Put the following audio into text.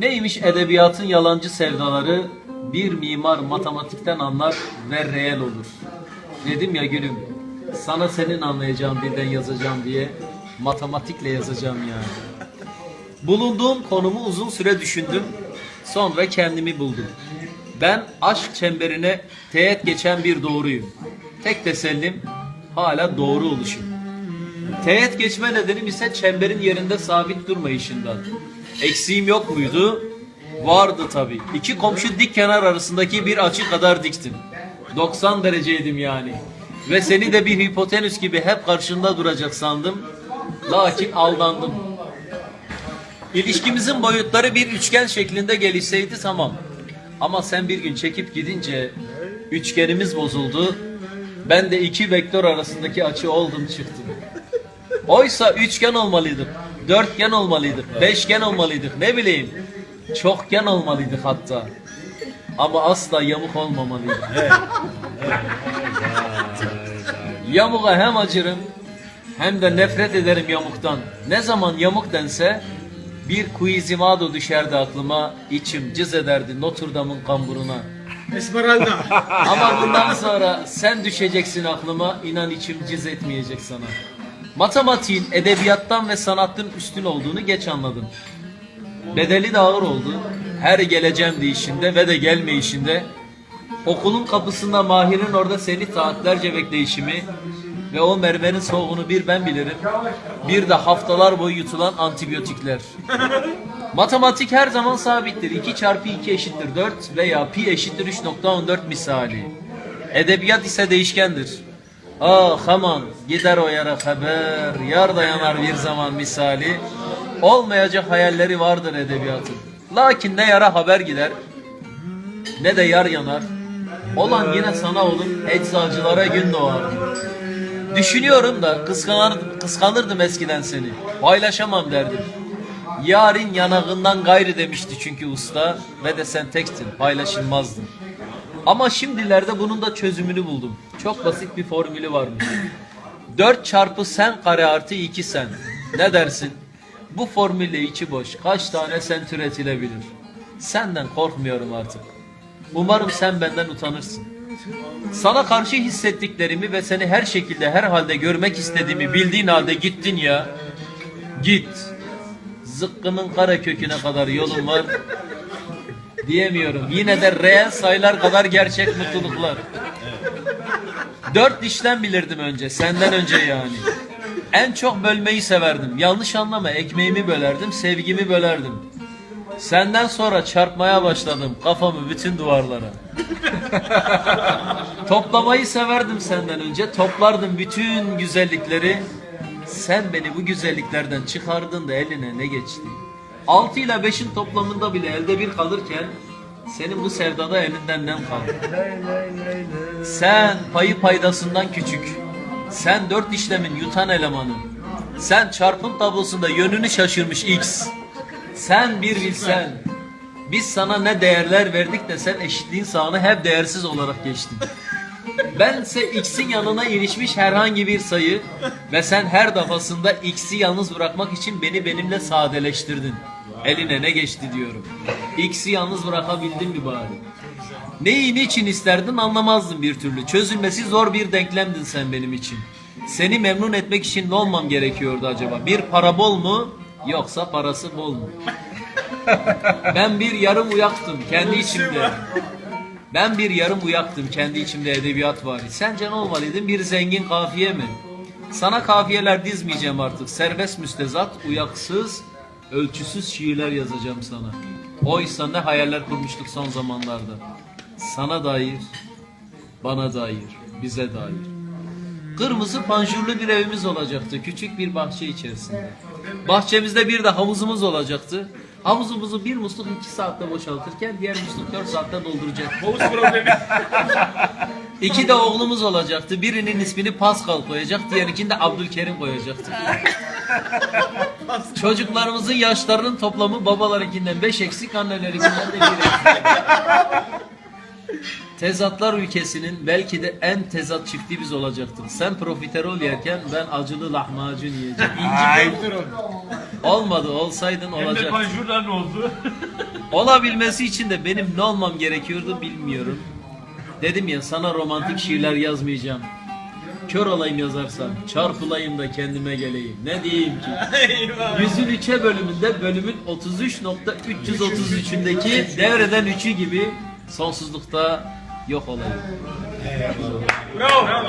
Neymiş edebiyatın yalancı sevdaları? Bir mimar matematikten anlar ve reel olur. Dedim ya gülüm, sana senin anlayacağın dilden yazacağım diye matematikle yazacağım yani. Bulunduğum konumu uzun süre düşündüm. Sonra kendimi buldum. Ben aşk çemberine teğet geçen bir doğruyum. Tek tesellim hala doğru oluşum. Teğet geçme nedenim ise çemberin yerinde sabit durmayışından. Eksiğim yok muydu? Vardı tabii. İki komşu dik kenar arasındaki bir açı kadar diktim. 90 dereceydim yani. Ve seni de bir hipotenüs gibi hep karşında duracak sandım. Lakin aldandım. İlişkimizin boyutları bir üçgen şeklinde gelişseydi tamam. Ama sen bir gün çekip gidince üçgenimiz bozuldu. Ben de iki vektör arasındaki açı oldum çıktım. Oysa üçgen olmalıydık, dörtgen olmalıydık, beşgen olmalıydık, ne bileyim. Çokgen olmalıydık hatta. Ama asla yamuk olmamalıydık. Yamuğa hem acırım hem de nefret ederim yamuktan. Ne zaman yamuk dense bir Quizimado düşerdi aklıma, içim cız ederdi Notre Dame'ın kamburuna. Esmeralda. Ama bundan sonra sen düşeceksin aklıma, inan içim cız etmeyecek sana. Matematiğin edebiyattan ve sanatın üstün olduğunu geç anladım. Bedeli de ağır oldu. Her geleceğim deyişinde ve de gelmeyişinde okulun kapısında Mahir'in orada seni saatlerce bekleyişimi ve o mermerin soğuğunu bir ben bilirim. Bir de haftalar boyu yutulan antibiyotikler. Matematik her zaman sabittir. 2 çarpı 2 eşittir 4 veya pi eşittir 3.14 misali. Edebiyat ise değişkendir. Ah aman gider o yara haber, yar da yanar bir zaman misali. Olmayacak hayalleri vardır edebiyatın. Lakin ne yara haber gider, ne de yar yanar. Olan yine sana olur, eczacılara gün doğar. Düşünüyorum da kıskanır, kıskanırdım eskiden seni. Paylaşamam derdim. Yarın yanağından gayrı demişti çünkü usta ve de sen tektin, paylaşılmazdın. Ama şimdilerde bunun da çözümünü buldum. Çok basit bir formülü varmış. 4 çarpı sen kare artı 2 sen. Ne dersin? Bu formülle içi boş. Kaç tane sen türetilebilir? Senden korkmuyorum artık. Umarım sen benden utanırsın. Sana karşı hissettiklerimi ve seni her şekilde her halde görmek istediğimi bildiğin halde gittin ya. Git. Zıkkımın kara köküne kadar yolun var. Diyemiyorum. Yine de reel sayılar kadar gerçek mutluluklar. Dört dişten bilirdim önce. Senden önce yani. En çok bölmeyi severdim. Yanlış anlama. Ekmeğimi bölerdim, sevgimi bölerdim. Senden sonra çarpmaya başladım kafamı bütün duvarlara. Toplamayı severdim senden önce. Toplardım bütün güzellikleri. Sen beni bu güzelliklerden çıkardın da eline ne geçti? 6 ile 5'in toplamında bile elde bir kalırken senin bu sevdada elinden nem kaldı. Sen payı paydasından küçük. Sen dört işlemin yutan elemanı. Sen çarpım tablosunda yönünü şaşırmış X. Sen bir bilsen. Biz sana ne değerler verdik de sen eşitliğin sağını hep değersiz olarak geçtin. Bense X'in yanına ilişmiş herhangi bir sayı ve sen her defasında X'i yalnız bırakmak için beni benimle sadeleştirdin. Eline ne geçti diyorum. X'i yalnız bırakabildin mi bari? Neyi niçin isterdin anlamazdım bir türlü. Çözülmesi zor bir denklemdin sen benim için. Seni memnun etmek için ne olmam gerekiyordu acaba? Bir para bol mu yoksa parası bol mu? Ben bir yarım uyaktım kendi içimde. Ben bir yarım uyaktım kendi içimde edebiyat var. Sence ne olmalıydın? Bir zengin kafiye mi? Sana kafiyeler dizmeyeceğim artık. Serbest müstezat, uyaksız, ölçüsüz şiirler yazacağım sana. Oysa ne hayaller kurmuştuk son zamanlarda. Sana dair, bana dair, bize dair. Kırmızı panjurlu bir evimiz olacaktı. Küçük bir bahçe içerisinde. Bahçemizde bir de havuzumuz olacaktı. Havuzumuzu bir musluk iki saatte boşaltırken diğer musluk dört saatte dolduracak. Havuz problemi. İki de oğlumuz olacaktı. Birinin ismini Pascal koyacak, diğerikini de Abdülkerim koyacaktı. Çocuklarımızın yaşlarının toplamı babalarınkinden beş eksik, annelerinkinden de bir eksik. Tezatlar ülkesinin belki de en tezat çifti biz olacaktık. Sen profiterol yerken ben acılı lahmacun yiyeceğim. İnci. Olmadı olsaydın Emre olacak. Panjur'dan ne oldu? Olabilmesi için de benim ne olmam gerekiyordu bilmiyorum. Dedim ya sana romantik şiirler yazmayacağım. Kör olayım yazarsam, çarpılayım da kendime geleyim. Ne diyeyim ki? Yüzün üçe bölümünde bölümün 33.333'ündeki devreden üçü gibi sonsuzlukta yok olayım. Bravo.